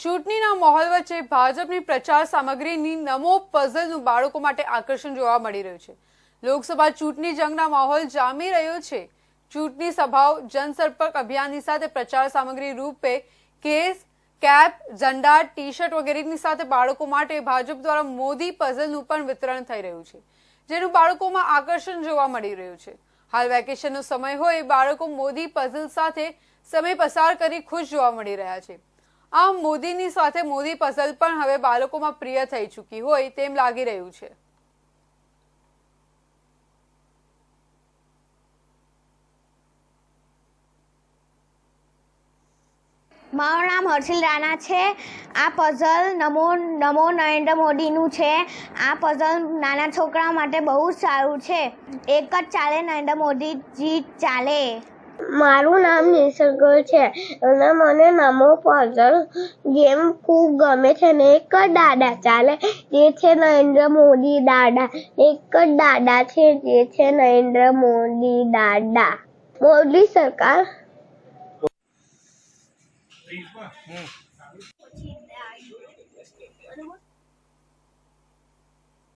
ચૂંટણીના માહોલ વચ્ચે ભાજપની પ્રચાર સામગ્રીની નમો પઝલનું બાળકો માટે આકર્ષણ જોવા મળી રહ્યું છે. લોકસભા ચૂંટણી જંગના માહોલ જામી રહ્યો છે. ચૂંટણી સભાઓ જનસંપર્ક અભિયાનની સાથે પ્રચાર સામગ્રી રૂપે કેસ, કેપ, ઝંડા ટી શર્ટ વગેરેની સાથે બાળકો માટે ભાજપ દ્વારા મોદી પઝલનું પણ વિતરણ થઈ રહ્યું છે, જેનું બાળકોમાં આકર્ષણ જોવા મળી રહ્યું છે. હાલ વેકેશનનો સમય હોય, બાળકો મોદી પઝલ સાથે સમય પસાર કરી ખુશ જોવા મળી રહ્યા છે. આમ મોદીની સાથે મોદી પઝલ પણ હવે બાળકોમાં પ્રિય થઈ ચૂકી હોય તેમ લાગી રહ્યું છે. મારું નામ હર્ષિલ રાણા છે. આ પઝલ નમો નમો નરેન્દ્ર મોદીનું છે. આ પઝલ નાના છોકરાઓ માટે બહુ સારું છે. એક જ ચાલે નરેન્દ્ર મોદીજી ચાલે. મારું નામ નિસર્ગ છે અને મને નમો પઝલ ગેમ ખૂબ ગમે છે ને એક જ દાદા ચાલે, જે છે નરેન્દ્ર મોદી દાદા. એક જ દાદા છે, જે છે નરેન્દ્ર મોદી દાદા. મોદી સરકાર.